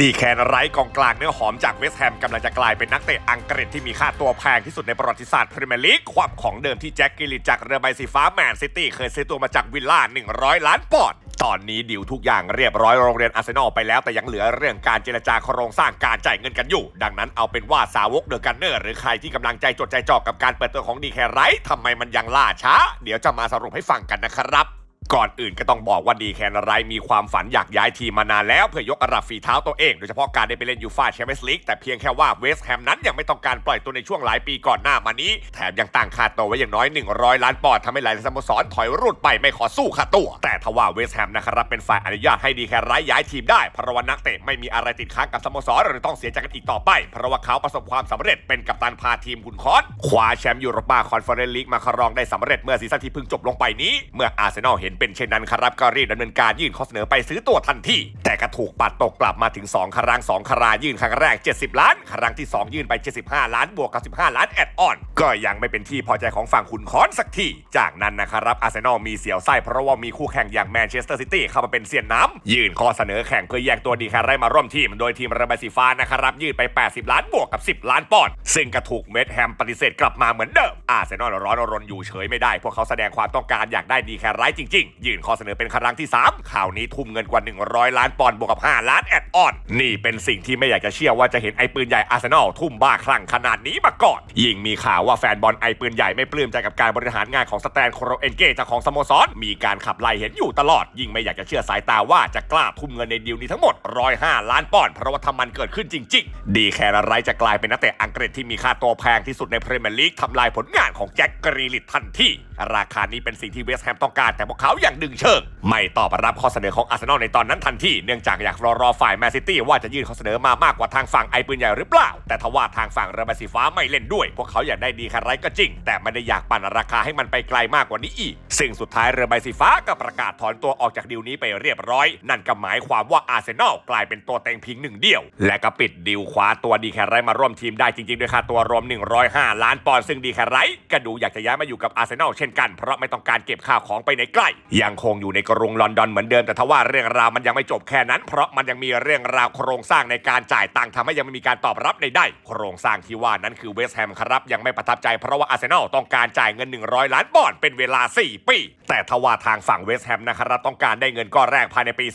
ดีแคนไรท์กองกลางเนื้อหอมจากเวสต์แฮมกำลังจะกลายเป็นนักเตะอังกฤษที่มีค่าตัวแพงที่สุดในประวัติศาสตร์พรีเมียร์ลีกความของเดิมที่แจ็คกิลิจากเรือใบสีฟ้าแมนซิตี้เคยซื้อตัวมาจากวิลล่า 100 ล้านปอนด์ตอนนี้ดิวทุกอย่างเรียบร้อยโรงเรียนอาร์เซนอลไปแล้วแต่ยังเหลือเรื่องการเจรจาโครงสร้างการจ่ายเงินกันอยู่ ดังนั้นเอาเป็นว่าสาวกเดอะกันเนอร์หรือใครที่กำลังใจจดใจจ่อกับการเปิดตัวของดีแคไรท์ทำไมมันยังล่าช้า เดี๋ยวจะมาสรุปให้ฟังกันนะครับ ก่อนอื่นก็ต้องบอกว่าดีแคนไรมีความฝันอยากย้ายทีมมานานแล้วเพื่อยกระดับฝีเท้าตัวเอง โดยเฉพาะการได้ไปเล่นยูฟ่าแชมเปี้ยนส์ลีกแต่เพียงแค่ว่าเวสต์แฮมนั้นยังไม่ต้องการปล่อยตัวในช่วงหลายปีก่อนหน้ามานี้ แถมยังตั้งค่าตัวไว้อย่างน้อย 100 ล้านปอนด์ทำให้หลายสโมสรถอยรุ่นไปไม่ขอสู้ค่าตัว แต่ทว่าเวสต์แฮมนะครับเป็นฝ่ายอนุญาตให้ดีแคนไรย้ายทีมได้เพราะว่านักเตะไม่มีอะไรติดค้างกับสโมสรหรือต้องเสียใจกันอีกต่อไป เพราะว่าเขาประสบความสำเร็จเป็นกัปตันพาทีมขุนคอนคว้าแชมป์ยูโรปาคอนเฟอเรนซ์ลีกมาครองได้สำเร็จเมื่อซีซั่นที่เพิ่งจบลงไปนี้ เมื่ออาร์เซนอลเห็นเป็นเช่นนั้นครับก็รีบดำเนินการยื่นข้อเสนอไปซื้อตัวทันทีแต่ก็ถูกปัดตกกลับมาถึง 2 ครั้ง 2 ครายื่นครั้งแรก 70 ล้าน ครั้งที่ 2 ยื่นไป 75 ล้านบวกกับ15 ล้านแอดออน ก็ยังไม่เป็นที่พอใจของฝั่งขุนคอนสักทีจากนั้นนะครับอาร์เซนอลมีเสียวไส้เพราะว่ามีคู่แข่งอย่างแมนเชสเตอร์ซิตี้เข้ามาเป็นเสียนน้ำยื่นข้อเสนอแข่งเพื่อแย่งตัวดีแคร์ไรมาร่วมทีม โดยทีมระบายสีฟ้านะครับยื่นไป 80 ล้านบวกกับ 10 ล้านปอนด์ซึ่งก็ถูกเวสต์แฮมปฏิเสธกลับมาเหมือนเดิมอาร์เซนอลร้อนรนอยู่เฉยไม่ได้พวกเขาแสดงความต้องการอยากได้ดีแคร์ไรจริงๆยื่นข้อเสนอเป็นครั้งที่สามข่าวนี้ทุ่มเงินกว่า 100 ล้านปอนด์บวกกับ 5 ล้านแอดออน นี่เป็นสิ่งที่ไม่อยากจะเชื่อว่าจะเห็นไอ้ปืนใหญ่อาร์เซนอลทุ่มบ้าคลั่งขนาดนี้มาก่อน ยิ่งมีข่าวว่าแฟนบอลไอ้ปืนใหญ่ไม่ปลื้มใจกับการบริหารงานของสแตนโครเอนเกเจ้าของสโมสร มีการขับไล่เห็นอยู่ตลอด ยิ่งไม่อยากจะเชื่อสายตาว่าจะกล้าทุ่มเงินในดีลนี้ทั้งหมด 105 ล้านปอนด์เพราะว่าทำมันเกิดขึ้นจริง ๆ ดีแค่ะไรจะกลายเป็นนักเตะอังกฤษที่มีค่าตัวแพงที่สุดในพรีเมียร์ลีกทำลายผลงานของแจ็คกรีลิตทันทีราคานี้เป็นสิ่งที่เวสต์แฮมต้องการแต่พวกเขาอย่างดึงเชิง ไม่ตอบรับข้อเสนอของอาร์เซนอลในตอนนั้นทันที เนื่องจากอยากรอรอฝ่ายแมนซิตี้ว่าจะยื่นข้อเสนอมามากกว่าทางฝั่งไอปืนใหญ่หรือเปล่า แต่ทว่าทางฝั่งเรือใบสีฟ้าไม่เล่นด้วย พวกเขาอยากได้ดีแค่ไรก็จริง แต่ไม่ได้อยากปั่นราคาให้มันไปไกลมากกว่านี้อีก ซึ่งสุดท้ายเรือใบสีฟ้าก็ประกาศถอนตัวออกจากดีลนี้ไปเรียบร้อย นั่นก็หมายความว่าอาร์เซนอลกลายเป็นตัวเต็งพิงหนึ่งเดียว และก็ปิดดีลคว้าตัวดีแคไรมาร่วมทีมได้จริงๆด้วยค่าตัวรวม 105 ล้านปอนด์ซึ่งดีแคไรก็ดูอยากจะย้ายมาอยู่กับอาร์เซนอลเช่นกันเพราะไม่ต้องการเก็บข้าวของไปในใกล้ยังคงอยู่ในกรุงลอนดอนเหมือนเดิมแต่ทว่าเรื่องราวมันยังไม่จบแค่นั้น เพราะมันยังมีเรื่องราวโครงสร้างในการจ่ายตังค์ทำให้ยังไม่มีการตอบรับในได้ โครงสร้างที่ว่านั้นคือเวสต์แฮมครับ ยังไม่ประทับใจเพราะว่าอาร์เซนอลต้องการจ่ายเงิน 100 ล้านปอนด์เป็นเวลา 4 ปี แต่ทว่าทางฝั่งเวสต์แฮมนะครับต้องการได้เงินก้อนแรกภายในปี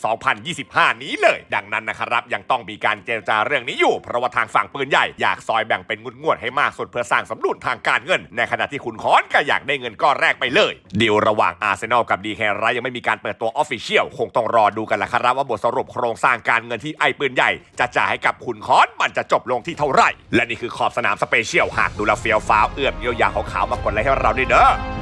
2025 นี้เลย ดังนั้นนะครับยังต้องมีการเจรจาเรื่องนี้อยู่ เพราะว่าทางฝั่งปืนใหญ่อยากซอยแบ่งเป็นงวดให้มากสุดเพื่อสร้างสมดุลทางการเงิน ในขณะที่คุณคอนก็อยากได้เงินก้อนแรกไปเลยดีลระหว่างอาร์เซนอลกับดีร์ไรยังไม่มีการเปิดตัวออฟฟิเชียลคงต้องรอดูกันแหละครับว่าบทสรุปโครงสร้างการเงินที่ไอ้ปืนใหญ่ จะจ่ายให้กับคุณคอนมันจะจบลงที่เท่าไหร่ และนี่คือขอบสนามสเปเชียลหากดูแลเฟียวฟ้าวเอื้อมเยียวยาขาวๆมากดไลค์ให้เราด้วยเด้อ